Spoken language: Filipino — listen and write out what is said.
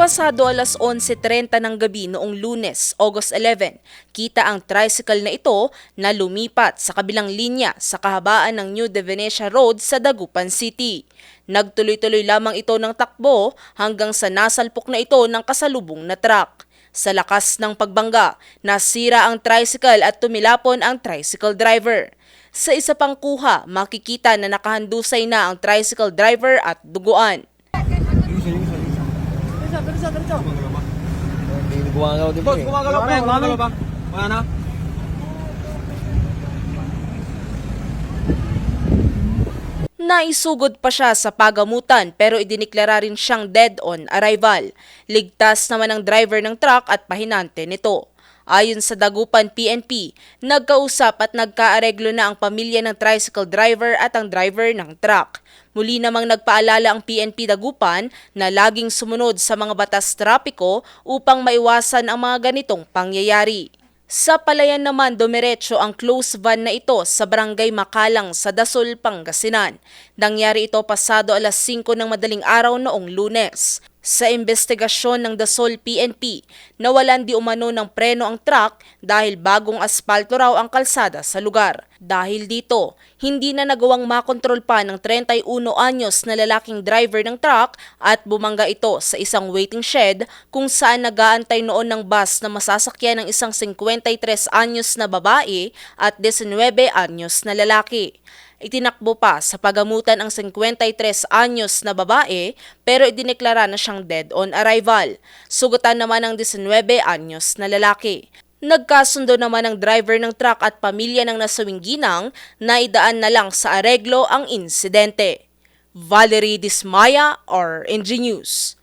Pasado alas 11.30 ng gabi noong lunes, August 11, kita ang tricycle na ito na lumipat sa kabilang linya sa kahabaan ng New De Venecia Road sa Dagupan City. Nagtuloy-tuloy lamang ito ng takbo hanggang sa nasalpok na ito ng kasalubong na truck. Sa lakas ng pagbangga, nasira ang tricycle at tumilapon ang tricycle driver. Sa isa pang kuha, makikita na nakahandusay na ang tricycle driver at duguan. Hindi gumagalaw din po Boss, eh. gumagalaw pa yan. Gumagalaw ba? Wala na? Naisugod pa siya sa pagamutan pero idiniklara rin siyang dead on arrival. Ligtas naman ang driver ng truck at pahinante nito. Ayon sa Dagupan PNP, nagkausap at nagkaareglo na ang pamilya ng tricycle driver at ang driver ng truck. Muli namang nagpaalala ang PNP Dagupan na laging sumunod sa mga batas trapiko upang maiwasan ang mga ganitong pangyayari. Sa palayan naman, dumiretso ang close van na ito sa barangay Makalang sa Dasol, Pangasinan. Nangyari ito pasado alas 5 ng madaling araw noong lunes. Sa investigasyon ng Dasol PNP, nawalan di umano ng preno ang truck dahil bagong aspalto raw ang kalsada sa lugar. Dahil dito, hindi na nagawang makontrol pa ng 31 anyos na lalaking driver ng truck at bumangga ito sa isang waiting shed kung saan nagaantay noon ng bus na masasakyan ng isang 53 anyos na babae at 19 anyos na lalaki. Itinakbo pa sa pagamutan ang 53 anyos na babae pero idineklara na siyang dead on arrival. Sugatan naman ang 19 anyos na lalaki. Nagkasundo naman ang driver ng truck at pamilya ng nasawing ginang na idaan na lang sa areglo ang insidente. Valerie Dismaya or NG News.